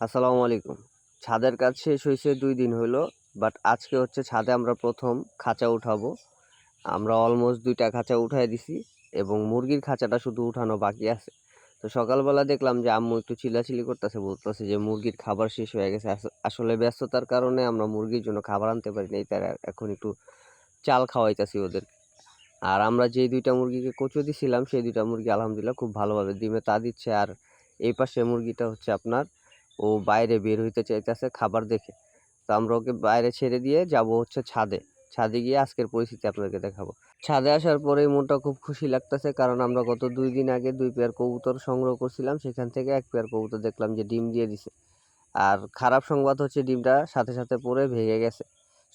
আসসালামু আলাইকুম। ছাদের কাজ শেষ হয়েছে দুই দিন হলো বাট আজকে হচ্ছে ছাদে আমরা প্রথম খাঁচা উঠাবো। আমরা অলমোস্ট দুইটা খাঁচা উঠাই দিছি এবং মুরগির খাঁচাটা শুধু উঠানো বাকি আছে। তো সকালবেলা দেখলাম যে আম্মু একটু চিল্লাচিল্লি করতেছে, বলতেছে যে মুরগির খাবার শেষ হয়ে গেছে। আসলে ব্যস্ততার কারণে আমরা মুরগির জন্য খাবার আনতে পারি নাই, তারা এখন একটু চাল খাওয়াইতেছি ওদের আর আমরা যে দুইটা মুরগিকে কচু দিছিলাম, সেই দুইটা মুরগি আলহামদুলিল্লাহ খুব ভালোভাবে ডিমে তা দিচ্ছে। আর এই পাশে মুরগিটা হচ্ছে আপনার ও বাইরে বের হইতে চাইতেছে খাবার দেখে। তো আমরা ওকে বাইরে ছেড়ে দিয়ে যাব হচ্ছে ছাদে। ছাদে গিয়ে আজকের পরিস্থিতি আপনাদেরকে দেখাবো। ছাদে আসার পরেই মনটা খুব খুশি লাগতেছে কারণ আমরা গত দুই দিন আগে দুই পেয়ার কবুতর সংগ্রহ করছিলাম। সেখান থেকে এক পেয়ার কবুতর দেখলাম যে ডিম দিয়ে দিছে। আর খারাপ সংবাদ হচ্ছে ডিমটা সাথে সাথে পড়ে ভেঙে গেছে।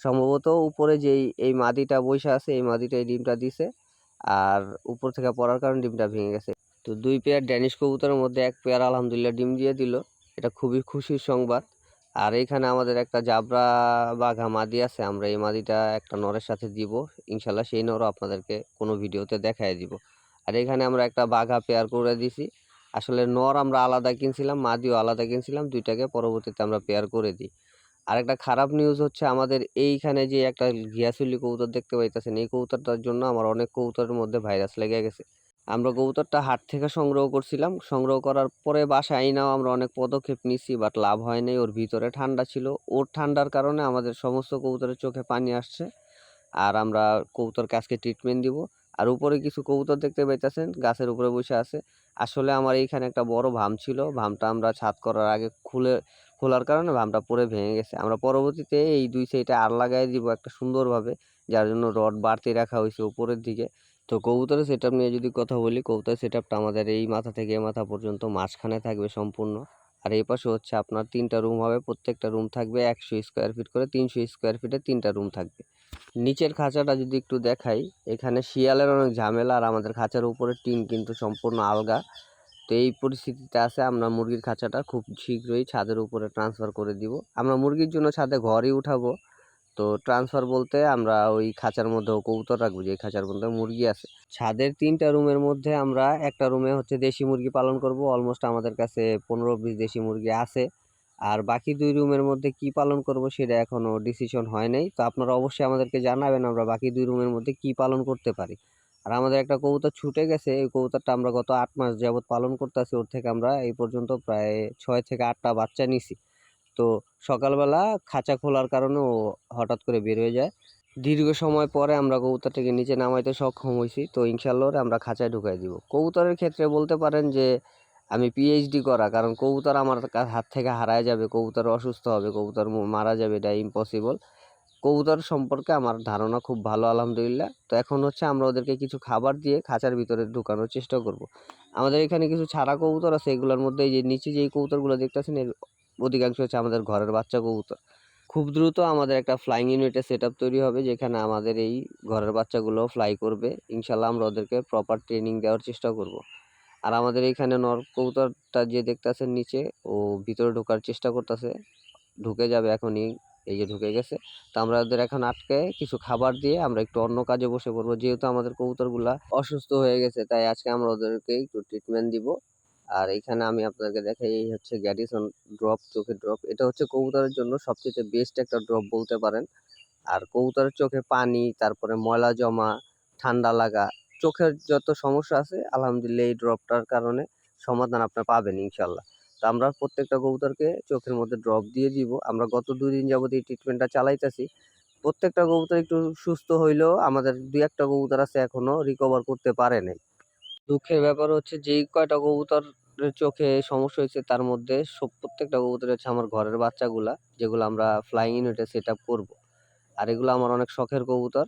সম্ভবত উপরে যেই, এই মাদিটা বসে আছে, এই মাদিটা এই ডিমটা দিছে। আর উপর থেকে পড়ার কারণে ডিমটা ভেঙে গেছে। তো দুই পেয়ার ড্যানিশ কবুতরের মধ্যে এক পেয়ার আলহামদুলিল্লাহ ডিম দিয়ে দিল। এটা খুবই খুশির সংবাদ। আর এখানে আমাদের একটা জাবরা বাঘা মাদি আছে, আমরা এই মাদিটা একটা নরের সাথে দিব। ইনশাল্লাহ সেই নরও আপনাদেরকে কোনো ভিডিওতে দেখায় দিব। আর এখানে আমরা একটা বাঘা পেয়ার করে দিছি। আসলে নর আমরা আলাদা কিনছিলাম, মাদিও আলাদা কিনছিলাম, দুইটাকে পরবর্তীতে আমরা পেয়ার করে দিই। আর একটা খারাপ নিউজ হচ্ছে আমাদের এইখানে যে একটা ঘিয়াশুলি কবুতর দেখতে পাইতেছেন, এই কবুতরটার জন্য আমার অনেক কবুতরের মধ্যে ভাইরাস লেগে গেছে। আমরা কবুতরটা হাট থেকে সংগ্রহ করছিলাম। সংগ্রহ করার পরে বাসায় আইনাও আমরা অনেক পদক্ষেপ নিছি বাট লাভ হয় নাই। ওর ভিতরে ঠান্ডা ছিল। ওর ঠান্ডার কারণে আমাদের সমস্ত কবুতরের চোখে পানি আসছে। আর আমরা কবুতরকে আজকে ট্রিটমেন্ট দিব। আর উপরে কিছু কবুতর দেখতে পাইতেছেন, গাছের উপরে বসে আছে। আসলে আমার এইখানে একটা বড় ভাম ছিল। ভামটা আমরা ছাদ করার আগে খুলে, খোলার কারণে ভামটা পরে ভেঙে গেছে। আমরা পরবর্তীতে এই দুই সাইডে আর লাগাই দিব একটা সুন্দরভাবে, যার জন্য রড বাড়তি রাখা হয়েছে উপরের দিকে। তো কবুতরের সেট নিয়ে যদি কথা বলি, কবুতরের সেট আমাদের এই মাথা থেকে মাথা পর্যন্ত মাঝখানে থাকবে সম্পূর্ণ। আর এই পাশে হচ্ছে আপনার তিনটা রুম হবে, প্রত্যেকটা রুম থাকবে একশো স্কোয়ার ফিট করে, তিনশো স্কোয়ার ফিটে তিনটা রুম থাকবে। নিচের খাঁচাটা যদি একটু দেখাই, এখানে শিয়ালের অনেক ঝামেলা আর আমাদের খাঁচার উপরে টিন কিন্তু সম্পূর্ণ আলগা। তো এই পরিস্থিতিতে আছে, আমরা মুরগির খাঁচাটা খুব শীঘ্রই ছাদের উপরে ট্রান্সফার করে দিব। আমরা মুরগির জন্য ছাদে ঘরই উঠাবো। তো ট্রান্সফার বলতে আমরা ওই খাঁচার মধ্যেও কবুতর রাখব যে খাঁচার মধ্যে মুরগি আছে। ছাদের তিনটা রুমের মধ্যে আমরা একটা রুমে হচ্ছে দেশি মুরগি পালন করব অলমোস্ট আমাদের কাছে পনেরো বিশ দেশি মুরগি আছে। আর বাকি দুই রুমের মধ্যে কি পালন করব সেটা এখনও ডিসিশন হয় নাই, তো আপনারা অবশ্যই আমাদেরকে জানাবেন আমরা বাকি দুই রুমের মধ্যে কি পালন করতে পারি। আর আমাদের একটা কবুতর ছুটে গেছে এই কবুতরটা আমরা গত আট মাস যাবত পালন করতেছি, ওর থেকে আমরা এই পর্যন্ত প্রায় ছয় থেকে আটটা বাচ্চা নিছি। তো সকালবেলা খাঁচা খোলার কারণে ও হঠাৎ করে বের হয়ে যায়। দীর্ঘ সময় পরে আমরা কবুতরটাকে নিচে নামাইতে সক্ষম হয়েছি তো ইনশাল্লাহ আমরা খাঁচায় ঢুকাই দিব। কবুতরের ক্ষেত্রে বলতে পারেন যে, আমি পিএইচডি করা, কারণ কবুতর আমার হাত থেকে হারায় যাবে, কবুতর অসুস্থ হবে, কবুতর মারা যাবে, এটা ইম্পসিবল কবুতর সম্পর্কে আমার ধারণা খুব ভালো, আলহামদুলিল্লাহ। তো এখন হচ্ছে আমরা ওদেরকে কিছু খাবার দিয়ে খাঁচার ভিতরে ঢুকানোর চেষ্টা করব। আমাদের এখানে কিছু ছাড়া কবুতর আছে, এগুলোর মধ্যে যে নিচে যেই কবুতরগুলো দেখতেছেন, এর অধিকাংশ হচ্ছে আমাদের ঘরের বাচ্চা কবুতর। খুব দ্রুত আমাদের একটা ফ্লাইং ইউনিটের সেট তৈরি হবে, যেখানে আমাদের এই ঘরের বাচ্চাগুলো ফ্লাই করবে। ইনশাল্লাহ আমরা ওদেরকে প্রপার ট্রেনিং দেওয়ার চেষ্টা করব। আর আমাদের এইখানে নর কবুতরটা যে দেখতেছেন নিচে, ও ভিতরে ঢোকার চেষ্টা করতেছে। ঢুকে যাবে এখনই, এই যে ঢুকে গেছে। তো আমরা ওদের এখন আটকে কিছু খাবার দিয়ে আমরা একটু অন্য কাজে বসে পড়ব। যেহেতু আমাদের কবুতরগুলা অসুস্থ হয়ে গেছে, তাই আজকে আমরা ওদেরকে একটু ট্রিটমেন্ট দিব। আর এখানে আমি আপনাকে দেখাই, এই হচ্ছে গ্যাডিসন ড্রপ চোখের ড্রপ এটা হচ্ছে কবুতরের জন্য সবচেয়ে বেস্ট একটা ড্রপ বলতে পারেন। আর কবুতরের চোখে পানি, তারপরে ময়লা জমা, ঠান্ডা লাগা, চোখের যত সমস্যা আছে, আলহামদুলিল্লাহ এই ড্রপটার কারণে সমাধান আপনার পাবেন ইনশাল্লাহ তো আমরা প্রত্যেকটা কবুতরকে চোখের মধ্যে ড্রপ দিয়ে দিব। আমরা গত দুই দিন যাবত এই ট্রিটমেন্টটা চালাইতেছি। প্রত্যেকটা কবুতর একটু সুস্থ হইলেও আমাদের দুই একটা কবুতর আছে এখনও রিকভার করতে পারে নাই। দুঃখের ব্যাপার হচ্ছে যেই কয়টা কবুতর চোখে সমস্যা হয়েছে তার মধ্যে সব প্রত্যেকটা কবুতর হচ্ছে আমার ঘরের বাচ্চাগুলা, যেগুলো আমরা ফ্লাইং ইউনিটে সেট আপ করব। আর এগুলো আমার অনেক শখের কবুতর।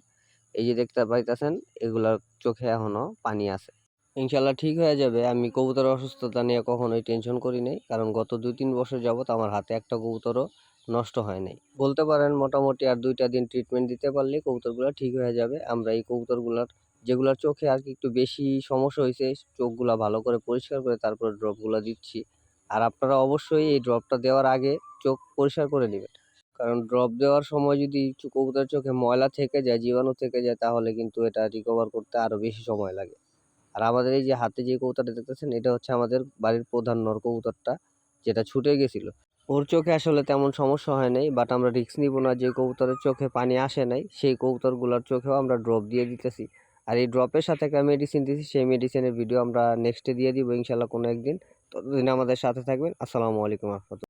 এই যে দেখতে পাইতেছেন এগুলার চোখে এখনও পানি আছে। ইনশাল্লাহ ঠিক হয়ে যাবে। আমি কবুতর অসুস্থতা নিয়ে কখনোই টেনশন করি নাই, কারণ গত দুই তিন বছর যাবত আমার হাতে একটা কবুতরও নষ্ট হয় নাই। বলতে পারেন মোটামুটি আর দুইটা দিন ট্রিটমেন্ট দিতে পারলে কবুতরগুলো ঠিক হয়ে যাবে। আমরা এই কবুতরগুলার যেগুলার চোখে আর কি একটু বেশি সমস্যা হয়েছে চোখগুলা ভালো করে পরিষ্কার করে তারপরে ড্রপগুলো দিচ্ছি। আর আপনারা অবশ্যই এই ড্রপটা দেওয়ার আগে চোখ পরিষ্কার করে নেবেন। কারণ ড্রপ দেওয়ার সময় যদি কবুতরের চোখে ময়লা থেকে যায়, জীবাণু থেকে যায়, তাহলে কিন্তু এটা রিকভার করতে আরও বেশি সময় লাগে। আর আমাদের এই যে হাতে যে কবুতরটা দেখতেছেন, এটা হচ্ছে আমাদের বাড়ির প্রধান নর কবুতরটা, যেটা ছুটে গেছিল। ওর চোখে আসলে তেমন সমস্যা হয় নাই বাট আমরা রিস্ক নিব না। যে কবুতরের চোখে পানি আসে নাই, সেই কবুতরগুলোর চোখেও আমরা ড্রপ দিয়ে দিতেছি। আর এই ড্রপের সাথে একটা মেডিসিন দিয়েছি, সেই মেডিসিনের ভিডিও আমরা নেক্সটে দিয়ে দিব ইনশাল্লাহ কোনো একদিন। ততদিন আমাদের সাথে থাকবেন। আসসালামু আলাইকুম রহমতুল্লাহ।